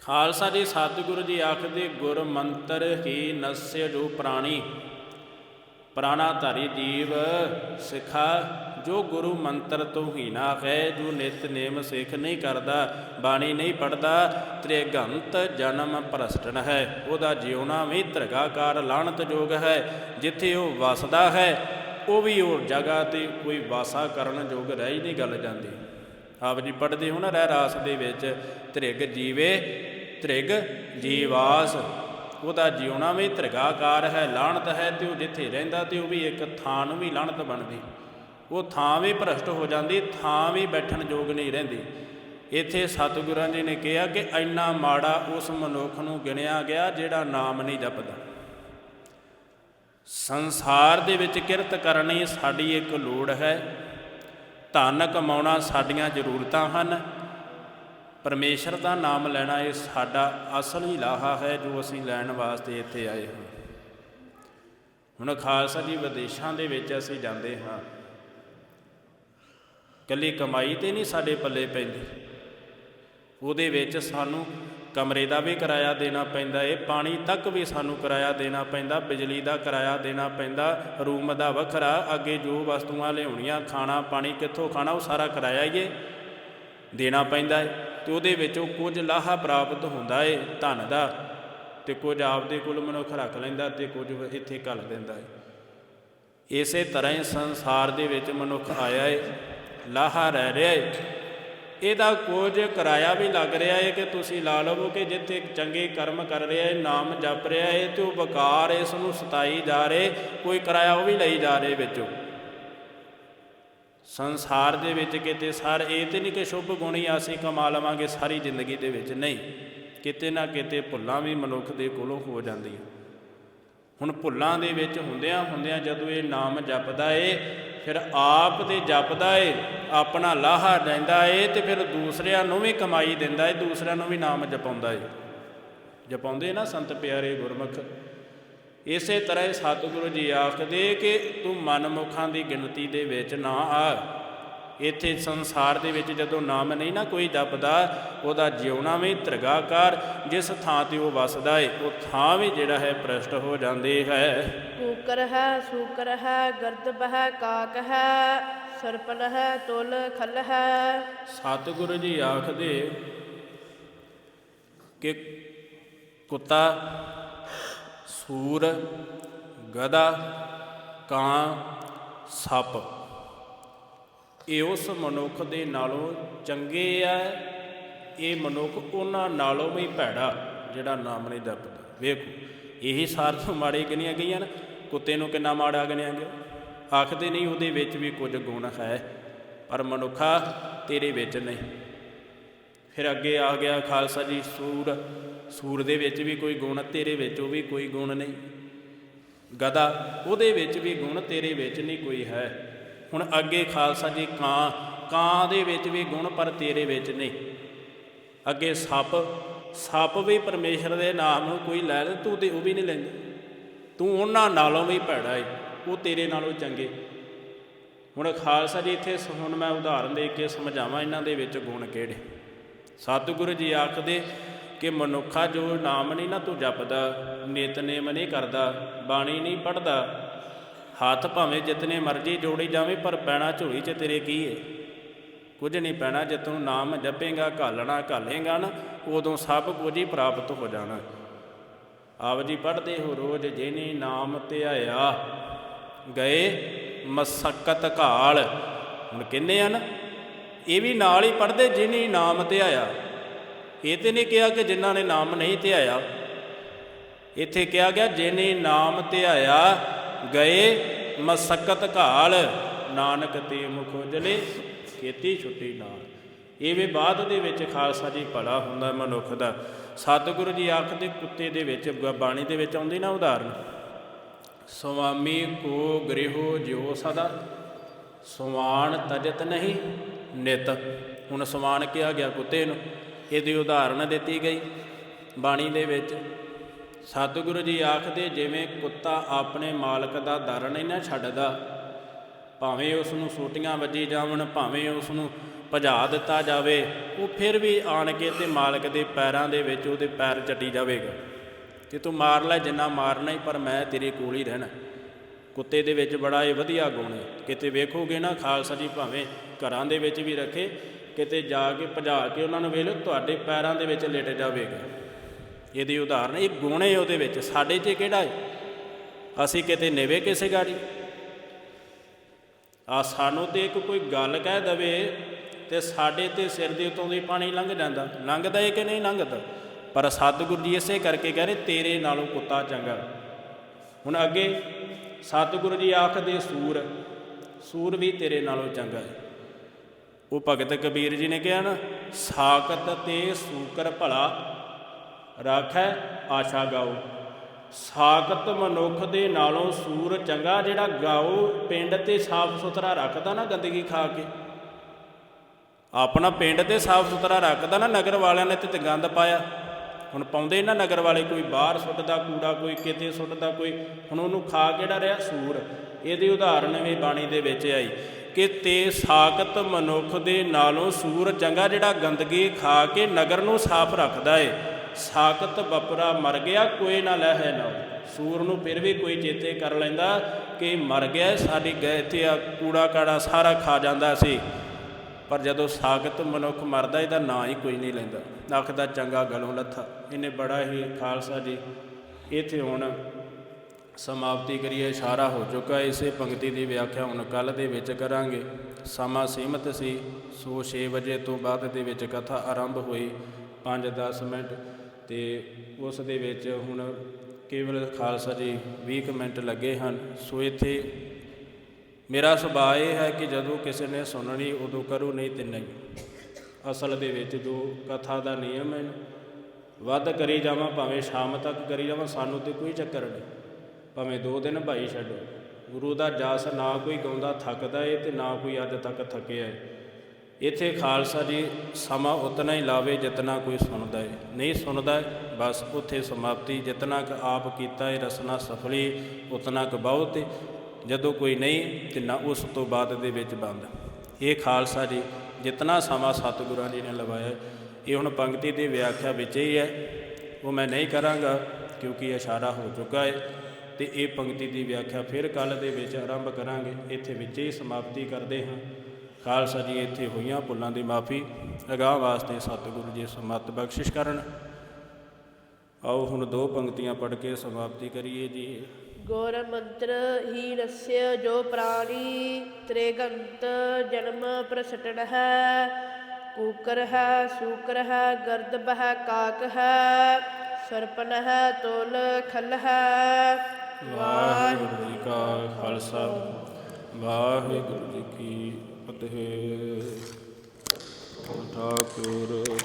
ਖਾਲਸਾ ਜੀ, ਸਤਿਗੁਰੂ ਜੀ ਆਖਦੇ ਗੁਰ ਮੰਤਰ ਹੀ ਨਸਯ ਜੋ ਪ੍ਰਾਣੀ। ਪ੍ਰਾਣਾ ਧਾਰੀ ਜੀਵ ਸਿਖਾ, ਜੋ ਗੁਰੂ ਮੰਤਰ ਤੋਂ ਹੀਣਾ ਹੈ ਜੋ ਨਿਤ ਨੇਮ ਸਿੱਖ ਨਹੀਂ ਕਰਦਾ, ਬਾਣੀ ਨਹੀਂ ਪੜਦਾ ਤ੍ਰਿਗੰਤ ਜਨਮ ਭ੍ਰਸਟਣ ਹੈ। ਉਹਦਾ ਜਿਉਣਾ ਵੀ ਤ੍ਰਿਗਾਕਾਰ ਲਾਣਤ ਜੋਗ ਹੈ। ਜਿੱਥੇ ਉਹ ਵਸਦਾ ਹੈ, ਉਹ ਵੀ ਉਹ ਜਗ੍ਹਾ ਤੇ ਕੋਈ ਵਾਸਾ ਕਰਨ ਯੋਗ ਰਹਿ ਹੀ ਨਹੀਂ ਗੱਲ ਜਾਂਦੀ। ਆਪ ਜੀ ਪੜਦੇ ਹੋ ਨਾ ਰਹਿ ਰਾਸ ਦੇ ਵਿੱਚ, ਤ੍ਰਿਗ ਜੀਵੇ, ਤ੍ਰਿਗ ਜੀਵਾਸ। ਉਹਦਾ ਜਿਉਣਾ ਵੀ ਤ੍ਰਿਗਾਕਾਰ ਹੈ ਲਾਣਤ ਹੈ, ਤੇ ਉਹ ਜਿੱਥੇ ਰਹਿੰਦਾ ਤੇ ਉਹ ਵੀ ਇੱਕ ਥਾਂ ਨੂੰ ਵੀ ਲਾਣਤ ਬਣਦੀ। ਉਹ ਥਾਂ ਵੀ ਭ੍ਰਸ਼ਟ ਹੋ ਜਾਂਦੀ, ਥਾਂ ਵੀ ਬੈਠਣ ਯੋਗ ਨਹੀਂ ਰਹਿੰਦੀ। ਇੱਥੇ ਸਤਿਗੁਰਾਂ ਜੀ ਨੇ ਕਿਹਾ ਕਿ ਇੰਨਾ ਮਾੜਾ ਉਸ ਮਨੁੱਖ ਨੂੰ ਗਿਣਿਆ ਗਿਆ ਜਿਹੜਾ ਨਾਮ ਨਹੀਂ ਜਪਦਾ। ਸੰਸਾਰ ਦੇ ਵਿੱਚ ਕਿਰਤ ਕਰਨੀ ਸਾਡੀ ਇੱਕ ਲੋੜ ਹੈ। ਧਨ ਕਮਾਉਣਾ ਸਾਡੀਆਂ ਜ਼ਰੂਰਤਾਂ ਹਨ। ਪਰਮੇਸ਼ਰ ਦਾ ਨਾਮ ਲੈਣਾ ਇਹ ਸਾਡਾ ਅਸਲ ਹੀ ਲਾਹਾ ਹੈ ਜੋ ਅਸੀਂ ਲੈਣ ਵਾਸਤੇ ਇੱਥੇ ਆਏ ਹਾਂ। ਹੁਣ ਖਾਲਸਾ ਜੀ ਵਿਦੇਸ਼ਾਂ ਦੇ ਵਿੱਚ ਅਸੀਂ ਜਾਂਦੇ ਹਾਂ। ਕੱਲੀ ਕਮਾਈ ਤੇ ਨਹੀਂ ਸਾਡੇ ਪੱਲੇ ਪੈਂਦੀ। ਉਹਦੇ ਵਿੱਚ ਸਾਨੂੰ ਕਮਰੇ ਦਾ ਵੀ ਕਿਰਾਇਆ ਦੇਣਾ ਪੈਂਦਾ ਏ ਪਾਣੀ ਤੱਕ ਵੀ ਸਾਨੂੰ ਕਿਰਾਇਆ ਦੇਣਾ ਪੈਂਦਾ, ਬਿਜਲੀ ਦਾ ਕਿਰਾਇਆ ਦੇਣਾ ਪੈਂਦਾ, ਰੂਮ ਦਾ ਵੱਖਰਾ, ਅੱਗੇ ਜੋ ਵਸਤੂਆਂ ਲਿਆਉਣੀਆਂ, ਖਾਣਾ, ਪਾਣੀ ਕਿੱਥੋਂ ਖਾਣਾ, ਉਹ ਸਾਰਾ ਕਿਰਾਇਆ ਹੀ ਏ ਦੇਣਾ ਪੈਂਦਾ ਏ ਤੇ ਉਹਦੇ ਵਿੱਚੋਂ ਕੁਝ ਲਾਹਾ ਪ੍ਰਾਪਤ ਹੁੰਦਾ ਏ ਧਨ ਦਾ ਤੇ ਕੁਝ ਆਪਦੇ ਕੋਲ ਮਨੁੱਖ ਰੱਖ ਲੈਂਦਾ ਤੇ ਕੁਝ ਇੱਥੇ ਘੱਲ ਦਿੰਦਾ ਏ। ਇਸੇ ਤਰ੍ਹਾਂ ਹੀ ਸੰਸਾਰ ਦੇ ਵਿੱਚ ਮਨੁੱਖ ਆਇਆ ਏ, ਲਾਹਾ ਰਹਿ ਰਿਹਾ ਏ। ਇਹਦਾ ਕੁਝ ਕਿਰਾਇਆ ਵੀ ਲੱਗ ਰਿਹਾ ਏ ਕਿ ਤੁਸੀਂ ਲਾ ਲਵੋ ਕਿ ਜਿੱਥੇ ਚੰਗੇ ਕਰਮ ਕਰ ਰਿਹਾ ਏ, ਨਾਮ ਜਪ ਰਿਹਾ ਏ ਤੇ ਉਹ ਬਕਾਰ ਇਸ ਨੂੰ ਸਤਾਈ ਜਾ ਰਹੇ, ਕੋਈ ਕਿਰਾਇਆ ਉਹ ਵੀ ਲਈ ਜਾ ਰਹੇ ਵਿੱਚੋਂ। ਸੰਸਾਰ ਦੇ ਵਿੱਚ ਕਿਤੇ ਸਰ, ਇਹ ਤੇ ਨਹੀਂ ਕਿ ਸ਼ੁਭ ਗੁਣ ਹੀ ਅਸੀਂ ਕਮਾ ਲਵਾਂਗੇ ਸਾਰੀ ਜ਼ਿੰਦਗੀ ਦੇ ਵਿੱਚ, ਨਹੀਂ। ਕਿਤੇ ਨਾ ਕਿਤੇ ਭੁੱਲਾਂ ਵੀ ਮਨੁੱਖ ਦੇ ਕੋਲੋਂ ਹੋ ਜਾਂਦੀਆਂ। ਹੁਣ ਭੁੱਲਾਂ ਦੇ ਵਿੱਚ ਹੁੰਦਿਆਂ ਹੁੰਦਿਆਂ ਜਦੋਂ ਇਹ ਨਾਮ ਜਪਦਾ ਏ, ਫਿਰ ਆਪ ਤੇ ਜਪਦਾ ਏ, ਆਪਣਾ ਲਾਹਾ ਲੈਂਦਾ ਏ ਤੇ ਫਿਰ ਦੂਸਰਿਆਂ ਨੂੰ ਵੀ ਕਮਾਈ ਦਿੰਦਾ ਏ, ਦੂਸਰਿਆਂ ਨੂੰ ਵੀ ਨਾਮ ਜਪਾਉਂਦਾ ਏ। ਜਪਾਉਂਦੇ ਨਾ ਸੰਤ ਪਿਆਰੇ ਗੁਰਮੁਖ ਇਸੇ ਤਰ੍ਹਾਂ ਸਤਿਗੁਰੂ ਜੀ ਆਖਦੇ ਕਿ ਤੂੰ ਮਨਮੁਖਾਂ ਦੀ ਗਿਣਤੀ ਦੇ ਵਿੱਚ ਨਾ ਆ। ਇੱਥੇ ਸੰਸਾਰ ਦੇ ਵਿੱਚ ਜਦੋਂ ਨਾਮ ਨਹੀਂ ਨਾ ਕੋਈ ਜਪਦਾ ਉਹਦਾ ਜਿਉਣਾ ਵੀ ਧਰਗਾਕਾਰ ਜਿਸ ਥਾਂ ਤੇ ਉਹ ਵਸਦਾ ਏ ਉਹ ਥਾਂ ਵੀ ਜਿਹੜਾ ਹੈ ਪ੍ਰਸ਼ਟ ਹੋ ਜਾਂਦੀ ਹੈ। ਕੂਕਰ ਹੈ ਸੂਕਰ ਹੈ ਗਰਦਬ ਹੈ ਕਾਕ ਹੈ ਸਰਪਨ ਹੈ ਤੁਲ ਖਲ ਹੈ। ਸਤਿਗੁਰੂ ਜੀ ਆਖਦੇ ਕਿ ਕੁੱਤਾ ਸੂਰ ਗਧਾ ਕਾਂ, ਸੱਪ। ਇਹ ਉਸ ਮਨੁੱਖ ਦੇ ਨਾਲੋਂ ਚੰਗੇ ਆ, ਇਹ ਮਨੁੱਖ ਉਹਨਾਂ ਨਾਲੋਂ ਵੀ ਭੈੜਾ, ਜਿਹੜਾ ਨਾਮ ਨਹੀਂ ਜਪਦਾ। ਵੇਖੋ, ਇਹੀ ਸਾਰ ਤੋਂ ਮਾੜੇ ਗਿਣੀਆਂ ਗਈਆਂ ਨੇ, ਕੁੱਤੇ ਨੂੰ ਕਿੰਨਾ ਮਾੜਾ ਗਿਣਿਆ ਗਿਆ। ਆਖਦੇ ਨਹੀਂ ਉਹਦੇ ਵਿੱਚ ਵੀ ਕੁਝ ਗੁਣ ਹੈ, ਪਰ ਮਨੁੱਖਾ ਤੇਰੇ ਵਿੱਚ ਨਹੀਂ। ਫਿਰ ਅੱਗੇ ਆ ਗਿਆ ਖਾਲਸਾ ਜੀ ਸੂਰ। ਸੂਰ ਦੇ ਵਿੱਚ ਵੀ ਕੋਈ ਗੁਣ, ਤੇਰੇ ਵਿੱਚ ਉਹ ਵੀ ਕੋਈ ਗੁਣ ਨਹੀਂ। ਗਦਾ ਉਹਦੇ ਵਿੱਚ ਵੀ ਗੁਣ, ਤੇਰੇ ਵਿੱਚ ਨਹੀਂ ਕੋਈ ਹੈ। ਹੁਣ ਅੱਗੇ ਖਾਲਸਾ ਜੀ ਕਾਂ ਕਾਂ ਦੇ ਵਿੱਚ ਵੀ ਗੁਣ, ਪਰ ਤੇਰੇ ਵਿੱਚ ਨਹੀਂ। ਅੱਗੇ ਸੱਪ ਸੱਪ ਵੀ ਪਰਮੇਸ਼ਰ ਦੇ ਨਾਮ ਨੂੰ ਕੋਈ ਲੈ ਲੈ, ਤੂੰ ਤੇ ਉਹ ਵੀ ਨਹੀਂ ਲੈਂਦਾ। ਤੂੰ ਉਹਨਾਂ ਨਾਲੋਂ ਵੀ ਭੈੜਾ ਏ, ਉਹ ਤੇਰੇ ਨਾਲੋਂ ਚੰਗੇ। ਹੁਣ ਖਾਲਸਾ ਜੀ ਇੱਥੇ ਹੁਣ ਮੈਂ ਉਦਾਹਰਨ ਦੇ ਕੇ ਸਮਝਾਵਾਂ ਇਹਨਾਂ ਦੇ ਵਿੱਚ ਗੁਣ ਕਿਹੜੇ। ਸਤਿਗੁਰੂ ਜੀ ਆਖਦੇ ਕਿ ਮਨੁੱਖਾ ਜੋ ਨਾਮ ਨਹੀਂ ਨਾ ਤੂੰ ਜਪਦਾ ਨਿਤਨੇਮ ਨਹੀਂ ਕਰਦਾ, ਬਾਣੀ ਨਹੀਂ ਪੜਦਾ ਹੱਥ ਭਾਵੇਂ ਜਿਤਨੇ ਮਰਜ਼ੀ ਜੋੜੀ ਜਾਵੇ, ਪਰ ਪੈਣਾ ਝੋਲੀ 'ਚ ਤੇਰੇ ਕੀ ਏ? ਕੁਝ ਨਹੀਂ ਪੈਣਾ ਜੇ ਤੂੰ ਨਾਮ ਜਪੇਗਾ, ਘਾਲਣਾ, ਘਾਲੇਗਾ ਨਾ, ਉਦੋਂ ਸਭ ਕੁਝ ਹੀ ਪ੍ਰਾਪਤ ਹੋ ਜਾਣਾ। ਆਪ ਜੀ ਪੜ੍ਹਦੇ ਹੋ ਰੋਜ਼ ਜਿਹਨੇ ਨਾਮ ਧਿਆਇਆ, ਗਏ ਮਸਕਤ ਘਾਲ। ਹੁਣ ਕਿੰਨੇ ਹਨ? ਇਹ ਵੀ ਨਾਲ ਹੀ ਪੜ੍ਹਦੇ ਜਿਹਨੇ ਨਾਮ ਧਿਆਇਆ। ਇਹ ਤੇ ਨਹੀਂ ਕਿਹਾ ਕਿ ਜਿਨ੍ਹਾਂ ਨੇ ਨਾਮ ਨਹੀਂ ਧਿਆਇਆ। ਇੱਥੇ ਕਿਹਾ ਗਿਆ ਜਿਹਨੇ ਨਾਮ ਧਿਆਇਆ, ਗਏ ਮਸਕਤ ਘਾਲ, ਨਾਨਕ ਤੇ ਮੁਖ ਉਜਲੇ ਕੀਤੀ ਛੁੱਟੀ ਨਾਲ। ਇਹ ਵੀ ਬਾਅਦ ਦੇ ਵਿੱਚ ਖਾਲਸਾ ਜੀ ਭਲਾ ਹੁੰਦਾ ਮਨੁੱਖ ਦਾ। ਸਤਿਗੁਰੂ ਜੀ ਆਖਦੇ ਕੁੱਤੇ ਦੇ ਵਿੱਚ ਬਾਣੀ ਦੇ ਵਿੱਚ ਆਉਂਦੀ ਨਾ ਉਦਾਹਰਨ। ਸੁਆਮੀ ਕੋ ਗ੍ਰਿਹੋ ਜਿਉ ਸਦਾ ਸਵਾਨ ਤਜਤ ਨਹੀਂ ਨਿਤ। ਹੁਣ ਸਮਾਨ ਕਿਹਾ ਗਿਆ ਕੁੱਤੇ ਨੂੰ। ਇਹਦੀ ਉਦਾਹਰਨ ਦਿੱਤੀ ਗਈ ਬਾਣੀ ਦੇ ਵਿੱਚ। ਸਤਿਗੁਰੂ ਜੀ ਆਖਦੇ, ਜਿਵੇਂ ਕੁੱਤਾ ਆਪਣੇ ਮਾਲਕ ਦਾ ਦਰ ਨਹੀਂ ਨਾ ਛੱਡਦਾ, ਭਾਵੇਂ ਉਸ ਨੂੰ ਸੋਟੀਆਂ ਵੱਜੀ ਜਾਵਣ, ਭਾਵੇਂ ਉਸ ਨੂੰ ਭਜਾ ਦਿੱਤਾ ਜਾਵੇ, ਉਹ ਫਿਰ ਵੀ ਆਣ ਕੇ ਤੇ ਮਾਲਕ ਦੇ ਪੈਰਾਂ ਦੇ ਵਿੱਚ ਉਹਦੇ ਪੈਰ ਚੱਟੀ ਜਾਵੇਗਾ। ਕਿ ਤੂੰ ਮਾਰ ਲੈ, ਜਿੰਨਾ ਮਾਰਨਾ ਹੀ ਪਰ ਮੈਂ ਤੇਰੇ ਕੋਲ ਹੀ ਰਹਿਣਾ। ਕੁੱਤੇ ਦੇ ਵਿੱਚ ਬੜਾ ਇਹ ਵਧੀਆ ਗੁਣ ਹੈ। ਕਿਤੇ ਵੇਖੋਗੇ ਨਾ ਖਾਲਸਾ ਜੀ, ਭਾਵੇਂ ਘਰਾਂ ਦੇ ਵਿੱਚ ਵੀ ਰੱਖੇ, ਕਿਤੇ ਜਾ ਕੇ ਭਜਾ ਕੇ ਉਹਨਾਂ ਨੂੰ ਵੇਖ ਲਓ, ਤੁਹਾਡੇ ਪੈਰਾਂ ਦੇ ਵਿੱਚ ਲੇਟ ਜਾਵੇਗਾ। ਇਹਦੀ ਉਦਾਹਰਨ, ਇਹ ਗੁਣ ਹੈ ਉਹਦੇ ਵਿੱਚ, ਸਾਡੇ 'ਚ ਕਿਹੜਾ ਹੈ? ਅਸੀਂ ਕਿਤੇ ਨਿਵੇ ਕਿਸੇ ਗਾੜੀ? ਆ ਸਾਨੂੰ ਤੇ ਇੱਕ ਕੋਈ ਗੱਲ ਕਹਿ ਦਵੇ ਤੇ ਸਾਡੇ ਤੇ ਸਿਰ ਦੇ ਉਤੋਂ ਦੀ ਪਾਣੀ ਲੰਘ ਜਾਂਦਾ। ਲੰਘਦਾ ਹੈ ਕਿ ਨਹੀਂ ਲੰਘਦਾ? ਪਰ ਸਤਿਗੁਰੂ ਜੀ ਇਸੇ ਕਰਕੇ ਕਹ ਰਹੇ, ਤੇਰੇ ਨਾਲੋਂ ਕੁੱਤਾ ਚੰਗਾ। ਹੁਣ ਅੱਗੇ, ਸਤਿਗੁਰੂ ਜੀ ਆਖਦੇ ਸੂਰ ਸੂਰ ਵੀ ਤੇਰੇ ਨਾਲੋਂ ਚੰਗਾ ਹੈ। ਉਹ ਭਗਤ ਕਬੀਰ ਜੀ ਨੇ ਕਿਹਾ ਨਾ ਸਾਕਤ ਤੇ ਸੂਕਰ ਭਲਾ ਰਾਖੈ, ਆਸ਼ਾ ਗਾਓ। ਸਾਕਤ ਮਨੁੱਖ ਦੇ ਨਾਲੋਂ ਸੂਰ ਚੰਗਾ ਜਿਹੜਾ ਗਾਓ, ਪਿੰਡ ਤੇ ਸਾਫ਼ ਸੁਥਰਾ ਰੱਖਦਾ ਨਾ ਗੰਦਗੀ ਖਾ ਕੇ। ਆਪਣਾ ਪਿੰਡ ਤੇ ਸਾਫ਼ ਸੁਥਰਾ ਰੱਖਦਾ ਨਾ, ਨਗਰ ਵਾਲਿਆਂ ਨੇ ਤੇ ਤੇ ਗੰਦ ਪਾਇਆ। ਹੁਣ ਪਾਉਂਦੇ ਨਾ ਨਗਰ ਵਾਲੇ, ਕੋਈ ਬਾਹਰ ਸੁੱਟਦਾ, ਕੂੜਾ, ਕੋਈ ਕਿਤੇ ਸੁੱਟਦਾ, ਕੋਈ ਹੁਣ ਉਹਨੂੰ ਖਾ ਕਿਹੜਾ ਰਿਹਾ? ਸੂਰ। ਇਹਦੀ ਉਦਾਹਰਨ ਵੀ ਬਾਣੀ ਦੇ ਵਿੱਚ ਆਈ। ਕਿ ਤੇ ਸਾਕਤ ਮਨੁੱਖ ਦੇ ਨਾਲੋਂ ਸੂਰ ਚੰਗਾ ਜਿਹੜਾ ਗੰਦਗੀ ਖਾ ਕੇ ਨਗਰ ਨੂੰ ਸਾਫ਼ ਰੱਖਦਾ ਏ। ਸਾਕਤ ਬਪਰਾ ਮਰ ਗਿਆ, ਕੋਈ ਨਾ ਲਹਿ ਨਾ। ਸੂਰ ਨੂੰ ਫਿਰ ਵੀ ਕੋਈ ਚੇਤੇ ਕਰ ਲੈਂਦਾ ਕਿ ਮਰ ਗਿਆ, ਸਾਡੀ ਗਏ ਤੇ ਆ, ਕੂੜਾ ਕਾੜਾ ਸਾਰਾ ਖਾ ਜਾਂਦਾ ਸੀ। ਪਰ ਜਦੋਂ ਸਾਗਤ ਮਨੁੱਖ ਮਰਦਾ ਇਹਦਾ ਨਾਂ ਹੀ ਕੋਈ ਨਹੀਂ ਲੈਂਦਾ। ਆਖਦਾ, ਚੰਗਾ ਗਲੋਂ ਲੱਥਾ। ਇਹਨੇ ਬੜਾ ਹੀ ਖਾਲਸਾ ਜੀ, ਇੱਥੇ ਹੁਣ ਸਮਾਪਤੀ ਕਰੀਏ, ਇਸ਼ਾਰਾ ਹੋ ਚੁੱਕਾ ਇਸੇ ਪੰਕਤੀ ਦੀ ਵਿਆਖਿਆ ਹੁਣ ਕੱਲ ਦੇ ਵਿੱਚ ਕਰਾਂਗੇ। ਸਮਾਂ ਸੀਮਤ ਸੀ। ਸੋ 6 ਵਜੇ ਤੋਂ ਬਾਅਦ ਦੇ ਵਿੱਚ ਕਥਾ ਆਰੰਭ ਹੋਈ 5-10 ਮਿੰਟ। ਤੇ ਉਸ ਦੇ ਵਿੱਚ ਹੁਣ ਕੇਵਲ ਖਾਲਸਾ ਜੀ 20 ਕੁ ਮਿੰਟ ਲੱਗੇ ਹਨ। ਸੋ ਇੱਥੇ ਮੇਰਾ ਸੁਭਾਅ ਇਹ ਹੈ ਕਿ ਜਦੋਂ ਕਿਸੇ ਨੇ ਸੁਣਨੀ, ਉਦੋਂ ਕਰੂ, ਨਹੀਂ ਤੇ ਨਹੀਂ। ਅਸਲ ਦੇ ਵਿੱਚ ਜੋ ਕਥਾ ਦਾ ਨਿਯਮ ਹੈ, ਵੱਧ ਕਰੀ ਜਾਵਾਂ, ਭਾਵੇਂ ਸ਼ਾਮ ਤੱਕ ਕਰੀ ਜਾਵਾਂ, ਸਾਨੂੰ ਤੇ ਕੋਈ ਚੱਕਰ ਨਹੀਂ। ਭਾਵੇਂ ਦੋ ਦਿਨ ਭਾਈ ਛੱਡੋ। ਗੁਰੂ ਦਾ ਜਸ ਨਾ ਕੋਈ ਗਾਉਂਦਾ ਥੱਕਦਾ ਏ ਤੇ ਨਾ ਕੋਈ ਅੱਜ ਤੱਕ ਥੱਕਿਆ ਏ। ਇੱਥੇ ਖਾਲਸਾ ਜੀ ਸਮਾਂ ਉਤਨਾ ਹੀ ਲਾਵੇ ਜਿਤਨਾ ਕੋਈ ਸੁਣਦਾ ਏ। ਨਹੀਂ ਸੁਣਦਾ, ਬਸ ਉੱਥੇ ਸਮਾਪਤੀ। ਜਿਤਨਾ ਕੁ ਆਪ ਕੀਤਾ ਏ ਰਸਨਾ ਸਫਲੀ, ਉਤਨਾ ਕੁ ਬਹੁਤ ਜਦੋਂ ਕੋਈ ਨਹੀਂ ਤੇ ਨਾ ਉਸ ਤੋਂ ਬਾਅਦ ਦੇ ਵਿੱਚ ਬੰਦ। ਇਹ ਖਾਲਸਾ ਜੀ ਜਿਤਨਾ ਸਮਾਂ ਸਤਿਗੁਰਾਂ ਜੀ ਨੇ ਲਵਾਇਆ, ਇਹ ਹੁਣ ਪੰਕਤੀ ਦੀ ਵਿਆਖਿਆ ਵਿੱਚ ਹੀ ਹੈ। ਉਹ ਮੈਂ ਨਹੀਂ ਕਰਾਂਗਾ ਕਿਉਂਕਿ ਇਸ਼ਾਰਾ ਹੋ ਚੁੱਕਾ ਹੈ ਤੇ ਇਹ ਪੰਕਤੀ ਦੀ ਵਿਆਖਿਆ ਫਿਰ ਕੱਲ ਦੇ ਵਿੱਚ ਆਰੰਭ ਕਰਾਂਗੇ। ਇੱਥੇ ਵਿੱਚ ਹੀ ਸਮਾਪਤੀ ਕਰਦੇ ਹਾਂ। ਖਾਲਸਾ ਜੀ, ਇੱਥੇ ਹੋਈਆਂ ਭੁੱਲਾਂ ਦੀ ਮਾਫੀ। ਅਗਾਹ ਵਾਸਤੇ ਸਤਿਗੁਰੂ ਜੀ ਸਮਤ ਬਖਸ਼ਿਸ਼ ਕਰਨ। ਆਓ ਹੁਣ ਦੋ ਪੰਕਤੀਆਂ ਪੜ੍ਹ ਕੇ ਸਮਾਪਤੀ ਕਰੀਏ ਜੀ। ਗੌਰ ਮੰਤਰ ਹੀ ਰਸਯ ਜੋ ਪ੍ਰਾਣੀ ਤ੍ਰੇਗੰਤ ਜਨਮ ਪ੍ਰਸਟਣ ਹੈ। ਕੂਕਰ ਹੈ, ਸੂਕਰ ਹੈ ਗਰਦਬ ਹੈ ਕਾਕ ਹੈ। ਸਰਪਨ ਹੈ, ਤੋਲ ਖਲ ਹੈ। ਵਾਹਿਗੁਰੂ ਜੀ ਕਾ ਖਾਲਸਾ ਵਾਹਿਗੁਰੂ ਜੀ ਕੀ ਫਤਿਹ। ਠਾਕੁਰ